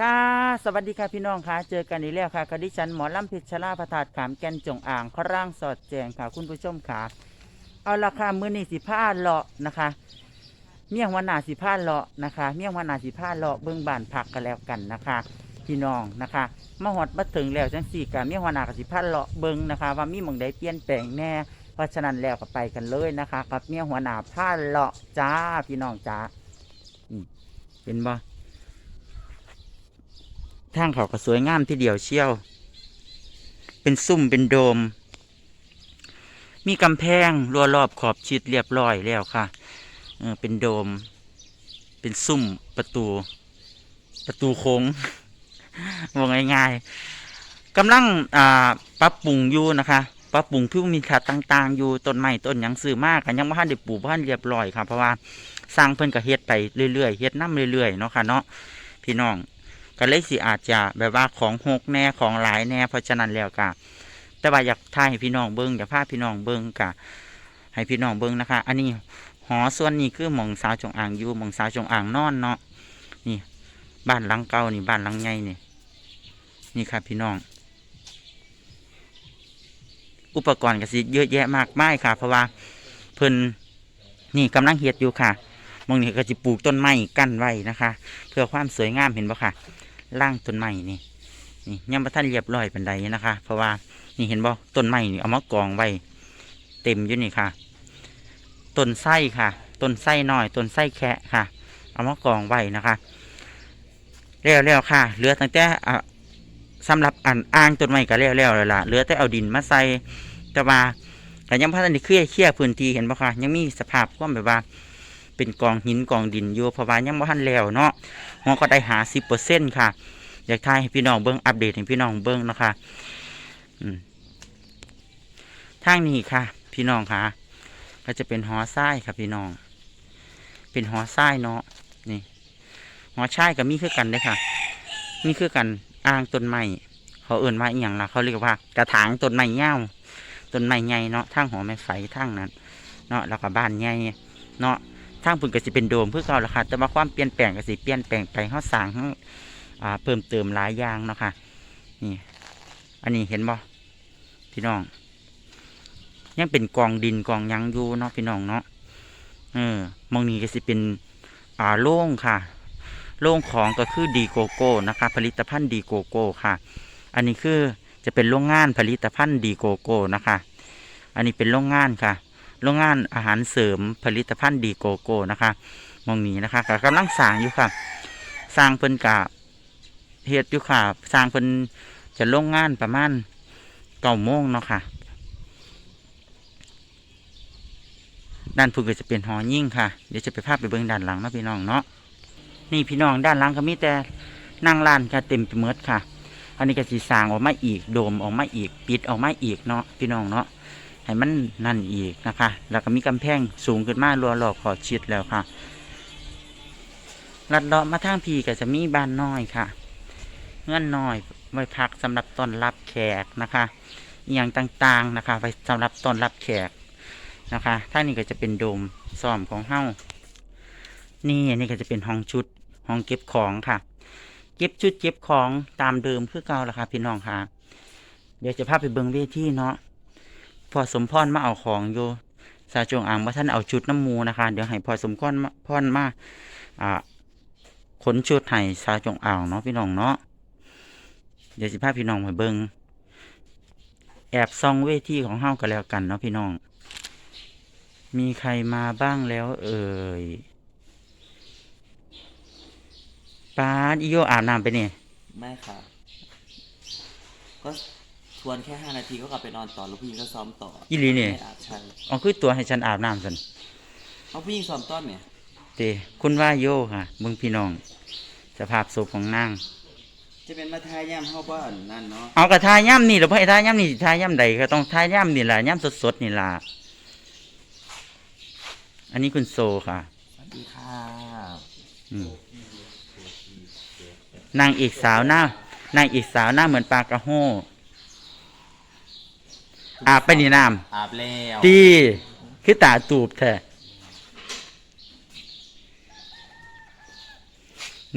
ค่ะสวัสดีค่ะพี่น้องค่ะ เจอกันอีกแล้วค่ะกับดิฉันหมอลำเพชรชลาพระธาตุขามแกนจงอ่างขร่างสอดแจงค่ะ คุณผู้ชมค่ะ เอาราคามือนี่สิผ้าเลาะนะคะ เมี่ยงวันนาสิผ้าเลาะนะคะ เมี่ยงวันนาสิผ้าเลาะเบื้องบานผักกันแล้วกันนะคะ พี่น้องนะคะมาหอดมาถึงแล้วจังสี่กับเมี่ยงวันนากับสิผ้าเลาะเบิ้งนะคะ ว่ามีหมองใดเปลี่ยนแปลงแน่ เพราะฉะนั้นแล้วก็ไปกันเลยนะคะ กับเมี่ยงหัวหนาผ้าเลาะจ้าพี่น้องจ้าอืมเห็นบ่ ทางเขาก็สวยงามที่เดียวเชี่ยว เป็นซุ่มเป็นโดม มีกำแพงรัวรอบขอบชิดเรียบร้อยแล้วค่ะเออเป็นโดม เป็นซุ่มประตู ประตูโค้งว่าง่ายๆกำลังอ่าปรับปรุงอยู่นะคะปรับปรุงพิวมีทัศน์ต่าง ๆ อยู่ต้นไม้ต้นหยังซื้อมากกันยังไม่ทันได้ปลูกบ่ทันเรียบร้อยค่ะเพราะว่าสร้างเพิ่นก็เฮ็ดไปเรื่อยๆเฮ็ดน้ำเรื่อยๆเนาะค่ะเนาะพี่น้อง ก็เลยสิอาจจะแบบว่าของหกแน่ของหลายแน่เพราะฉะนั้นแล้วกะแต่ว่าอยากถ่ายให้พี่น้องเบิ้งอยากพาพี่น้องเบิ้งกะให้พี่น้องเบิ้งนะคะ อันนี้หอส่วนนี้คือหมองสาวจงอ่างอยู่หมองสาวจงอ่างนอนเนาะนี่ บ้านหลังเก่านี่บ้านหลังใหญ่นี่นี่ครับพี่น้อง อุปกรณ์ก็สิเยอะแยะมากมายค่ะ เพราะว่าเพิ่นนี่กำลังเฮ็ดอยู่ค่ะ มองนี้ก็จะปลูกต้นไม้กั้นไว้นะคะ เพื่อความสวยงามเห็นปะค่ะล่างต้นไม้นี่นี่ยังประท่านเรียบร้อยเป็นใดนะคะ เพราะว่านี่เห็นบ่ต้นไม้นี่เอามากองไว้เต็มอยู่นี่ค่ะต้นไส้ค่ะต้นไส้น้อยต้นไส้แคะค่ะ เอามากองไว้นะคะแล้วแล้วค่ะเหลือตั้งแต่สำหรับอันอ่างต้นไม้ก็แล้วแล้วเลยล่ะเหลือแต่เอาดินมาใส่แต่ว่าแต่ยังพัฒนาเคลียร์เคลียร์พื้นที่เห็นปะค่ะยังมีสภาพความแบบว่า เป็นกองหินกองดินอยู่เพราะว่ายังบ่ทันแล้วเนาะหัวก็ได้หาสิบเปอร์เซ็นต์ค่ะ อยากทายให้พี่น้องเบิ้งอัปเดตให้พี่น้องเบิ้งนะคะทางนี้ค่ะ พี่น้องค่ะ ก็จะเป็นหอทรายค่ะพี่น้อง เป็นหอทรายเนาะนี่หอชายกับมีคือกันเลยค่ะ มีคือกันอ่างต้นไม้เขาเอื่นว่าอย่างละเขาเรียกว่ากระถางต้นไม้เง่าต้นไม้ใหญ่เนาะทางหอไม้ไฟทางนั้น เนาะแล้วก็บ้านใหญ่เนาะ ทางพุ่นก็สิเป็นโดมเพื่อเก่าละค่ะ แต่ว่าความเปลี่ยนแปลงก็สิเปลี่ยนแปลงไปเฮาสร้างเฮาอ่าเพิ่มเติมหลายอย่างเนาะค่ะ นี่ อันนี้เห็นบ่พี่น้อง ยังเป็นกองดินกองยังอยู่เนาะพี่น้องเนาะ เออมองนี้ก็สิเป็นอ่าโล่งค่ะ โล่งของก็คือดีโกโก้นะคะ ผลิตภัณฑ์ดีโกโก้ค่ะ อันนี้คือจะเป็นโรงงานผลิตภัณฑ์ดีโกโก้นะคะ อันนี้เป็นโรงงานค่ะ โรงงานอาหารเสริมผลิตภัณฑ์ดีโกโก้นะคะมองนี้นะคะก็กำลังสร้างอยู่ค่ะ สร้างเพิ่นกะเฮ็ดอยู่ค่ะ สร้างเพิ่นจะโรงงานประมาณเก้าโมงเนาะค่ะ ด้านพุ่นก็จะเป็นหอยิ่งค่ะ เดี๋ยวจะไปภาพไปเบิ่งด้านหลังเนาะพี่น้องเนาะนี่พี่น้องด้านหลังก็มีแต่นั่งร้านค่ะเต็มไปหมดค่ะ อันนี้ก็สีสางออกมาอีกโดมออกมาอีกปิดออกมาอีกเนาะพี่น้องเนาะ ให้มันนั่นอีกนะคะ แล้วก็มีกำแพงสูงขึ้นมารัวรอบขอชิดแล้วค่ะลัดเลาะมาทางพีก็จะมีบ้านน้อยค่ะ เงื่อนน้อยไว้พักสำหรับต้อนรับแขกนะคะอย่างต่างๆนะคะ ไว้สำหรับต้อนรับแขกนะคะท่านี้ก็จะเป็นโดมซ่อมของเฮ้านี่นนี้ก็จะเป็นห้องชุดห้องเก็บของค่ะ เก็บชุดเก็บของตามเดิมคือเก่าละค่ะพี่น้องค่ะ เดี๋ยวจะพาไปเบิงเวทีเนาะ พอสมพรมาเอาของอยู่สาจงอ่างว่าท่านเอาชุดน้ำมูนะคะ เดี๋ยวให้พอสมพรพรมาอ่าขนชุดให้สาจงอ่างเนาะพี่น้องเนาะเดี๋ยวสิพาพี่น้องไปเบิงแอบซองเวทีของเฮากันแล้วกันเนาะพี่น้อง มีใครมาบ้างแล้ว เอ่ยป้าอีโยอาบน้ำไปเนี่ยไม่ค่ะก็ ทวนแค่ห้านาทีก็กลับไปนอนต่อแล้วผู้หญิงก็ซ้อมต่ออีหลีเนี่ยไม่อาบใช่อ๋อคือตัวให้ฉันอาบน้ำสันเอาผู้หญิงซ้อมต้นเนี่ยเตคุณว่าโยค่ะมึงพี่น้อง สภาพศพของนาง จะเป็นมาทายย่ำเข้าบ้านนั่นเนาะเอากระทายย่ำนี่หรือพ่ให้ทายย่ำนี่สิทายย่ำใดก็ต้องทายย่ำนี่แหละย่ำสดๆนี่ล่ะอันนี้คุณโซค่ะ สวัสดีค่ะอืมนางเอกสาวหน้า นางเอกสาวหน้าเหมือนปลากระโห้ อาบไปนี่น้ำอาบแล้วำตีคือตาตูบแท้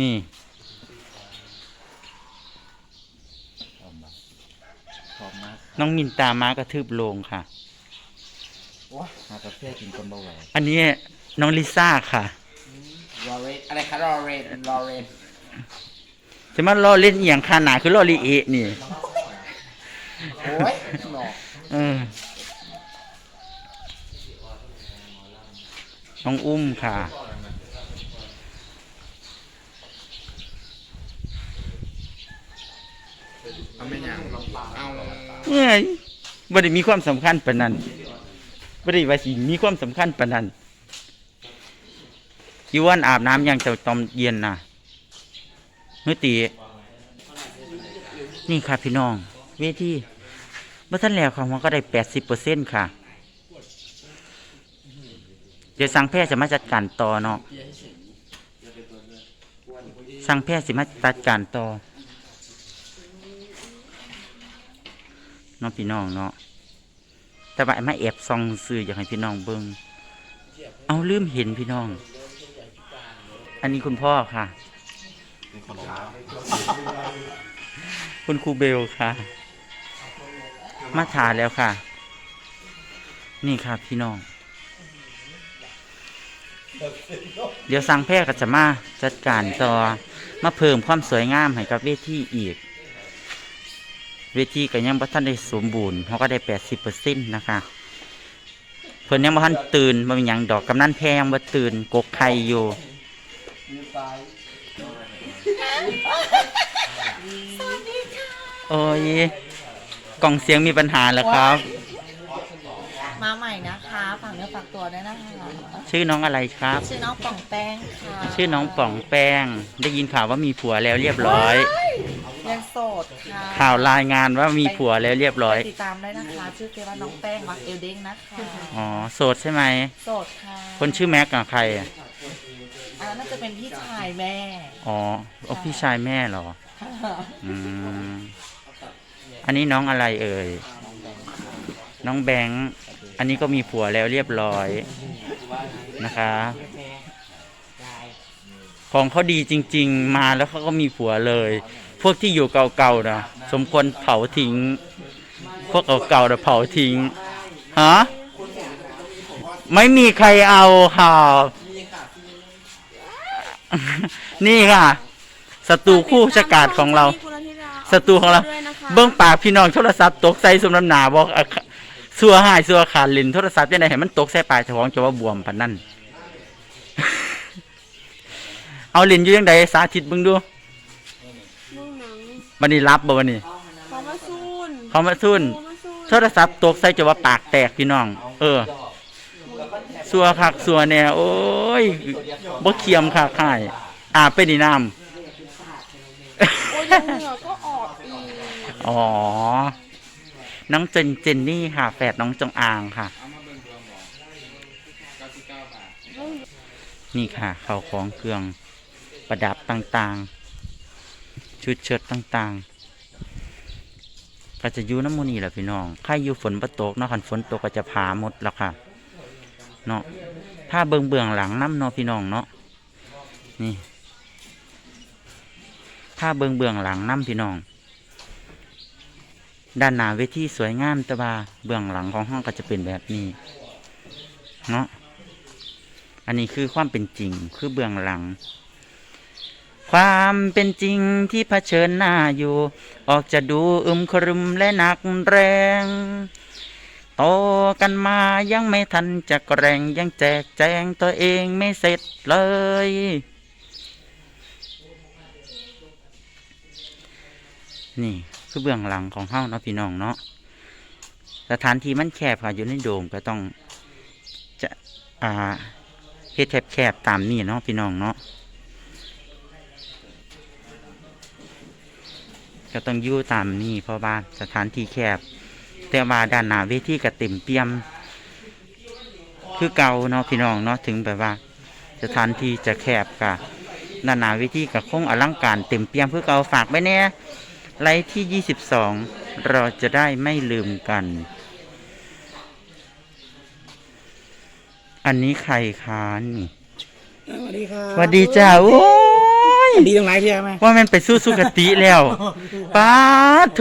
นี่น้องมินตามากระทืบลงค่ะอันนี้น้องลิซ่าค่ะอะไรคะลอเรนลอเรนใจะมาล่อเรนเอียงขนาดคือลอลีเอะนี่ โอ้ยหลอ เออน้องอุ้มค่ะเอาไม่ยังเอาเอ้ยบ่ได้มีความสำคัญปานนั้นบ่ได้ว่าสิมีความสำคัญปานนั้นอีวันอาบน้ำยังจะตอนเย็นน่ะเมื่อตีนี่ค่ะพี่น้อง เวที มื่อท่านแล้วของมันก็ได้แปดสิบเปอร์เซ็นค่ะ เดี๋ยวสังแพทย์จะมาจัดการต่อเนาะสังแพทย์สิมาจัดการต่อเน้องพี่น้องเนาะแต่ว่ามาแอบซองซื้ออยากให้พี่น้องเบิงเอาลืมเห็นพี่น้อง อันนี้คุณพ่อค่ะ คุณครูเบลค่ะ มาถ่ายแล้วค่ะ นี่ค่ะพี่น้อง เดี๋ยวสั่งแพทย์ก็จะมาจัดการต่อ มาเพิ่มความสวยงามให้กับเวทีอีก เวทีก็ยังบ่ทันได้สมบูรณ์เขาก็ได้แปดสิบเปอร์เซ็นต์นะคะ เพิ่นยังบ่ทันตื่นบ่เป็นหยังดอกกำนันแพงบ่ตื่นกกไข่อยู่โอ้ย กล่องเสียงมีปัญหาแล้วครับ มาใหม่นะคะฝากเนื้อฝากตัวด้วยนะคะชื่อน้องอะไรครับ ชื่อน้องป่องแป้งค่ะชื่อน้องป่องแป้ง ได้ยินข่าวว่ามีผัวแล้วเรียบร้อยยังโสดค่ะข่าวรายงานว่ามีผัวแล้วเรียบร้อยติดตามได้นะคะ ชื่อเกว่าน้องแป้งวักเอลเด้งนะคะอ๋อโสดใช่ไหม โสดค่ะคนชื่อแม็กกับใครอะอันนั้นน่าจะเป็นพี่ชายแม่ อ๋อเอาพี่ชายแม่เหรอ อืม อันนี้น้องอะไรเอ่ย น้องแบงค์ อันนี้ก็มีผัวแล้วเรียบร้อยนะคะ ของเขาดีจริง ๆ มาแล้วเขาก็มีผัวเลย พวกที่อยู่เก่าๆนะสมควรเผาทิ้ง พวกเก่าๆนะเผาทิ้ง ฮะ ไม่มีใครเอาค่ะ นี่ค่ะศัตรูคู่ชะกาดของเรา ศัตรูของเราเบื้องปากพี่น้องโทรศัพท์ตกใส่สมน้ำหนาบอกอะสัวหายสัวขาดลินโทรศัพท์ยังไงให้มันตกใส่ปากเจ้าของจะว่าบวมปันนั่น เอาลินอยู่ยังไงสาธิตเบิ่งดูลูกหนังบันนี้รับบ่วันนี้เขามาซูนเขามาซุ่นเขามาซูนโทรศัพท์ตกใส่จะว่าปากแตกพี่น้อง เออ สัวคักสัวแน่โอ้ยบ่เคียมค่ะค่ายอาบไปดีน้ โอ้ยยังเหงื่อก็ออกอีกอ๋อ น้องเจนเจนนี่ค่ะ แฝดน้องจงอางค่ะ นี่ค่ะข้าวของเครื่องประดับต่างๆ ชุดเชิดต่างๆ ก็จะอยู่น้ำมูนี่แหละพี่น้องถ้าอยู่ฝนประตกเนาะคันฝนตกก็จะพาหมดแล้วค่ะ เนาะถ้าเบืองเบืองหลังน้ำเนาะพี่น้องเนาะนี่ ถ้าเบืองเบืองหลังน้ำพี่น้อง ด้านหน้าเวทีสวยงามแต่ว่าเบื้องหลังของห้องก็จะเป็นแบบนี้ เนาะอันนี้คือความเป็นจริงคือเบื้องหลัง ความเป็นจริงที่เผชิญหน้าอยู่ ออกจะดูอึมครึมและหนักแรงโตกันมายังไม่ทันจะแกร่งยังแจกแจงตัวเองไม่เสร็จเลย นี่คือเบื้องหลังของเฮาเนาะพี่น้องเนาะสถานที่มันแคบค่ะอยู่ในโดมก็ต้องจะอ่าเฮ็ดแคบๆตามนี่เนาะพี่น้องเนาะก็ต้องอยู่ตามนี่เพราะว่าสถานที่แคบ แต่ว่าด้านหน้าเวทีก็เต็มเปี่ยม คือเก่าเนาะพี่น้องเนาะถึงแบบว่า สถานที่จะแคบกะด้านหน้าเวทีก็คงอลังการเต็มเปี่ยมเพื่อเก่าฝากไว้แน่ย ไลฟ์ที่ 22 เราจะได้ไม่ลืมกัน อันนี้ใครคะนี่สวัสดีครับสวัสดีจ้าโอ้ยดีตรงไหนพี่ใช่ไหมว่ามันไปสู้สุกติแล้วป้าดโท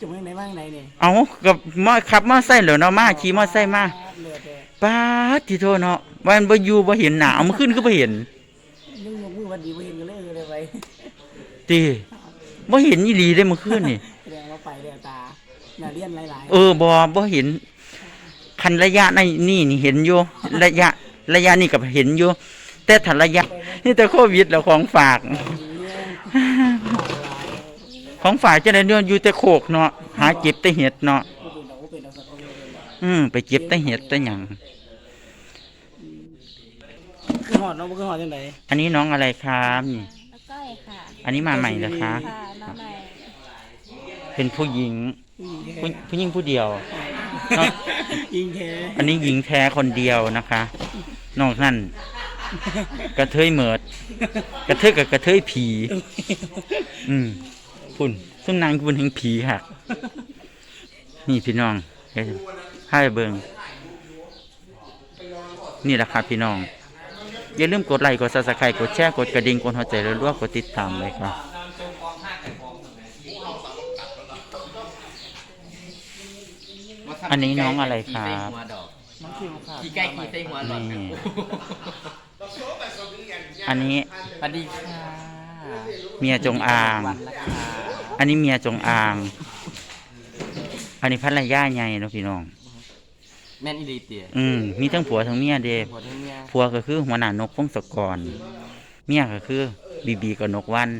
จะไม่ไหนบ้างไหนเนี่ยเอากับมาขับมอไซค์เหรอเนาะมาขี่มอไซค์มาเหลือแต่ป้าดที่โทษเนาะวันบ่อยู่บ่เห็นหนาเอามาขึ้นก็บ่เห็น ยังยกมือวันดีไม่เห็นกันเลยเลยไป ติบ่เห็นอีหลีได้เมื่อคืนนี่แสดงว่าไปเดียวตาหน้าเลี้ยนหลายเออบ่บ่เห็น คันระยะในนี่นี่เห็นอยู่ระยะ ระยะนี่ก็เห็นอยู่แต่ถ้าระยะ นี่แต่โควิดแล้วของฝาก ของฝากจะได้เนี่ยอยู่แต่โคกเนาะหาเก็บแต่เห็ดเนาะๆเป็นดอกเป็นดอกสัตว์เป็นดอกอืมไปเก็บแต่เห็ดแต่หยังคือหอดเนาะบ่คือหอดจังไดอันนี้น้องอะไรครับนี่แล้วก้ อยค่ะอันนี้มาใหม่เหรอคะ ค่ะมาใหม่เป็นผู้หญิงผู้ผู้หญิงผู้เดียวเนาะยิงแท้อันนี้หญิงแท้คนเดียวนะคะ นอกนั่นกระเทยเหมิด กระเทยกับกระเทยผี อืมพุ่นซึ่งนางคุณถึงผีค่ะ นี่พี่น้องเฮ้ยให้เบิงนี่แหละครับพี่น้อง อย่าลืมกดไลค์กดซับสไครต์กดแชร์กดกระดิ่งกดหัวใจรัวๆกดติดตามเลยครับอันนี้น้องอะไรครับน้องคิวค่ะขี่ใกล้ขี่ใส่หัวหลอดนี่อันนี้สวัสดีค่ะเมียจงอางวันละค่ะอันนี้เมียจงอาง อันนี้ภรรยาใหญ่เนาะพี่น้อง แม่นอีลีเตียอืมมีทั้งผัวทั้งเมียเด้หัวทั้งเมียผัวก็คือหัวหน้านกพงศกร เมียก็คือบีบีกับนกวัน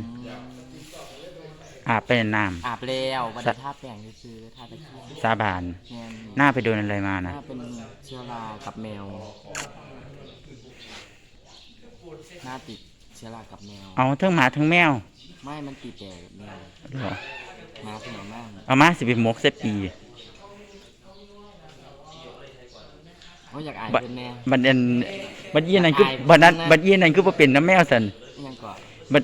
อาบไปในน้อาบแล้ววันนี้ท่าแปลงซื้อๆท่าตะเคียนำสาบาน แม่นหน้าไปโดนอะไรมาหน้านะเป็นเชื้อรากับแมว หน้าติดเชื้อรากับแมว เอาทั้งหมาทั้งแมวไม่มันติดแต่แมวเหรอมาเป็นอย่างมากเอามาสิเป็นมกเสปี เขาอยากอายบัดเป็นแน่บัดเอ็นบัดยี่นั่นคืออายบัดนั้นนะบัดยี่นั่นคือบ่เป็นน้ำแมวสันยังก่อนบัด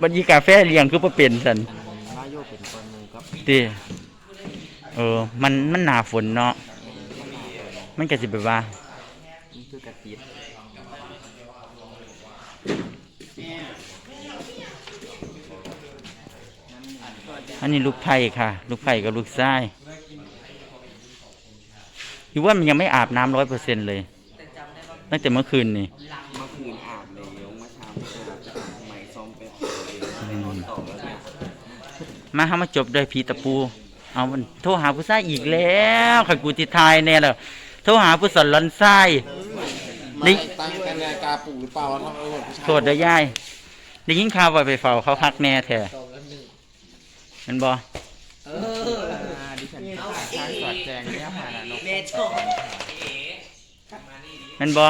บัดยี่กาแฟเลี้ยงคือบ่เป็นสันอันมาโยเป็นคนหนึงก็ติเออ มันมันหนาฝนเนาะมันมาเลยมันก็สิแบบว่านี่คือกระติดอันนี้ลูกไผ่ค่ะ ลูกไผ่กับลูกทราย อยู่ว่ามันยังไม่อาบน้ำร้อยเปอร์เซ็นเลยตั้งแต่เมื่อคืนนี่เมื่อคืนอาบเลยเมื่อเช้าไม่อาบใหม่ซ้อมไปนอนต่อแล้วเนี่ยมาหามาจบด้วยพีตะปู เอามันโทรหาผู้ชายอีกแล้วขันกูติทายแน่แล้วโทรหาผู้สอนลอนไส้ได้ตั้งแต่นาฬิกาปลุกหรือเปล่าว่าทำเออผู้ชายโทษได้ย่ายได้ยินข่าวว่าไปเฝ้าเขาพักแน่แท้แมันบอ เออดิฉันทางสอดแจงเนี่ยผ่านนก แมันบอ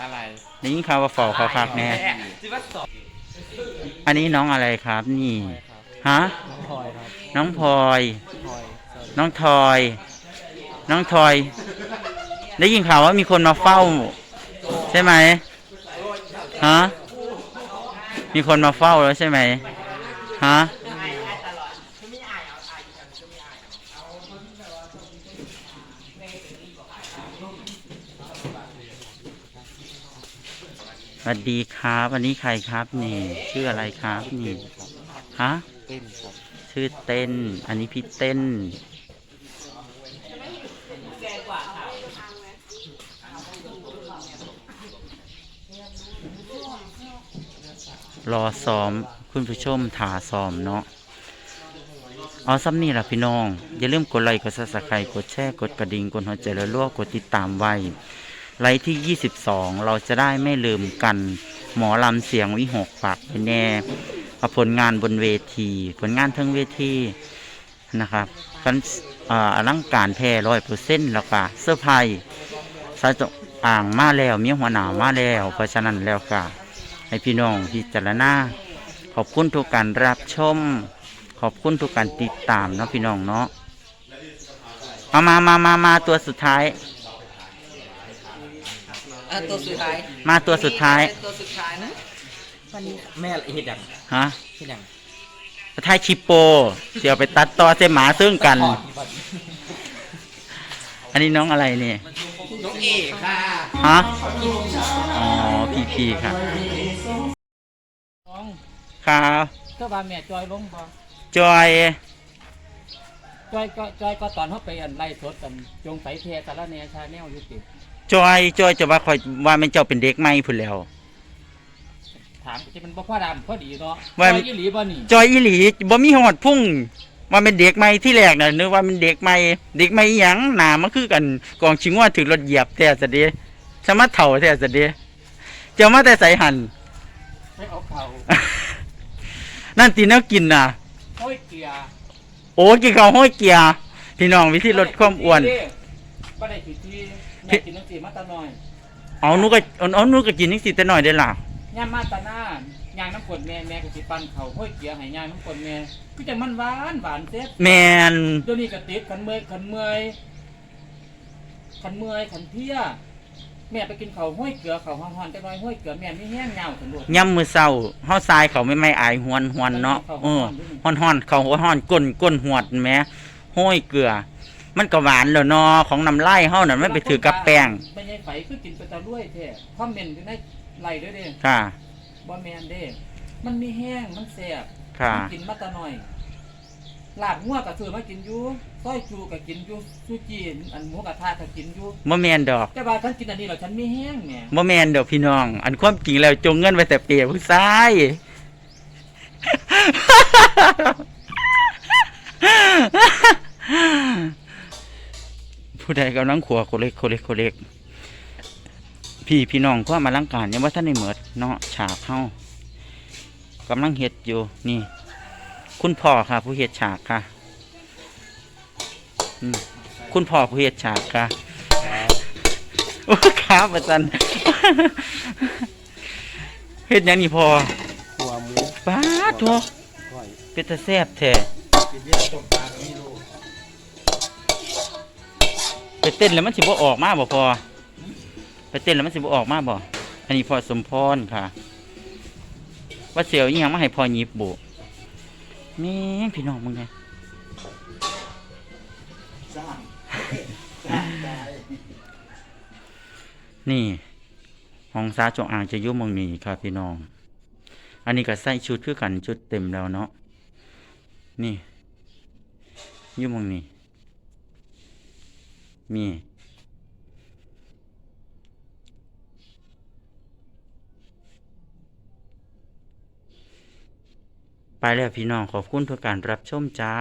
อะไรได้ยินข่าวว่าเฝ้าเขาพักแน่อันนี้น้องอะไรครับ นี่ ฮะ พลอยครับน้องพลอย พลอยน้องทอย น้องทอย ได้ยินข่าวว่ามีคนมาเฝ้า ใช่ไหมฮะมีคนมาเฝ้าแล้วใช่ไหมฮะ สวัสดีครับวันนี้ใครครับนี่ชื่ออะไรครับนี่ฮะเต้นครับชื่อเต้น อันนี้พี่เต้น รอซ้อมคุณผู้ชมถาซ้อมเนาะเอาซ้ำนี่ล่ะพี่น้อง อย่าลืมกดไลค์กดซับสไครต์กดแชร์กดกระดิ่งกดหัวใจแล้วลวกกดติดตามไว้ ไลค์ที่ 22 เราจะได้ไม่ลืมกัน หมอลำเสียงวิหกฝากไปแน่ผลงานบนเวที ผลงานทั้งเวทีนะครับกันอลังการแท้ร้อยเปอร์เซ็นต์แล้วก็เสื้อร์ไผ่สายจงอ่างมาแล้วมีหัวหนาวมาแล้ว เพราะฉะนั้นแล้วก็ให้พี่น้องพิจารณาขอบคุณทุกการรับชม ขอบคุณทุกการติดตามเนาะพี่น้องเนาะเอามามามามาตัวสุดท้าย อะตัวสุดท้ายมาตัวสุดท้ายตัวสุดท้ายนะวันนี้แม่เฮ็ดยังฮะเฮ็ดยังท้ายชิปโปเดี๋ยวไปตัดต่อเส้นหมาซึ่งกันอันนี้น้องอะไรเนี่ยน้องเอกค่ะฮะอ๋อพีพีค่ะครับเจ้าบ้านแม่จอยลงบ่จอยจอยก็จอยก็ตอนเขาไปอันไล่สดกันจงใสเทสารแหนชาแนลอยู่ติด จอยจอยจะว่าคอยว่าแมันเจ้าเป็นเด็กใหม่พุ่นแล้ว ถามจะเป็นบ่พ่อดำพอดีเนาะว่าจอยยี่หลีบ่นี่จอยอีหลีบ่มีหอดพุ่งว่าเป็นเด็กใหม่ที่แรกน่ะนึกว่าเป็นเด็กใหม่เด็กใหม่อิหยังหน้ามันคือกันกองชิงว่าถือรถเหยียบแต่ซะเด้สมาเฒ่าแต่ซะเด้เจ้ามาแต่ใส่หันให้เอาเข่านั่นตีแนวกินน่ะห้อยเกียร์โอ้กินข้าวห้อยเกียร์พี่น้องวิธีลดความอ้วน บ่ได้ผิดที่ แม่กินน้ำสีมาตาน้อยเอาหนูก็เอาเอาหนูก็กินจังซี่แต่น้อยได้ล่ะย่ามมาตาหน้ายางน้ำกรดแม่แม่ก็สิปั่นเข่าห้อยเกียร์ให้ยางน้ำกรดแม่ก็จะมันหวานหวานเซ็ตแมนเดี๋ยวนี้ก็ติดขันเมื่อยขันเมื่อยขันเมื่อยขันเพลียแม่ไปกินข้าวห้อยเกลือข้าวฮ้อนๆจักหน่อยห้อยเกลือแม่ไม่แห้งเหงาสันโดดย่ำมือเศร้าเฮาทรายเขาไม่ไม่อายหวนหวนเนาะเออฮ้อนฮ้อนเขาฮ้อนก้นก้นหวดแหมห้อยเกลือ มันก็หวานแล้วเนาะของน้ำลายเฮานั่นมันไปถือกับแป้งไม่ใช่ไฟคือกินไปตะลุ่ยแท้คอมเมนต์อยู่ในไลน์ด้วยเด้ค่ะ บ่แมนเด้ มันมีแห้งมันแซ่บค่ะ มันกินมาแตะหน่อยลาบงัวก็ซื้อมากินอยู่ซอยจูก็กินอยู่ซูจีอันหมูกระทะก็กินอยู่บ่แม่นดอกแต่ว่าฉันกินอันนี้แล้วฉันมีแห้งแหมบ่แม่นดอกพี่น้อง อันความจริงแล้วจงเงินไว้แต่เปียผู้ชาย ผู้ใดกำลังขัวโคเล็กโคเล็กโคเล็กพี่พี่น้องก็มาลังการยังว่าท่านในเหมิดเนาะฉากเข้ากำลังเฮ็ดอยู่นี่ คุณพ่อค่ะ ผู้เฮ็ดฉากค่ะอืมคุณพ่อผู้เฮ็ดฉากค่ะโอ้ครับอาจารย์เฮ็ดหยังนี่พอหัวหมูป้าดทัวก้อยเป็นตาแซ่บแท้ เต้นแล้วมันสิบ่ออกมาบ่พอไปเต้นแล้วมันสิบ่ออกมาบ่อันนี้พอสมพรค่ะ ว่าเสียวยังมาให้พอหยิบบุแม่งพี่น้องมึงไงนี่ห้องซาจงอางจะยุ่มองนี้ค่ะพี่น้อง อันนี้ก็ใส่ชุดคือกันชุดเต็มแล้วเนาะนี่ยุ่มองนี้ มี ไปแล้วพี่น้องขอบคุณทุกการรับชมจ้า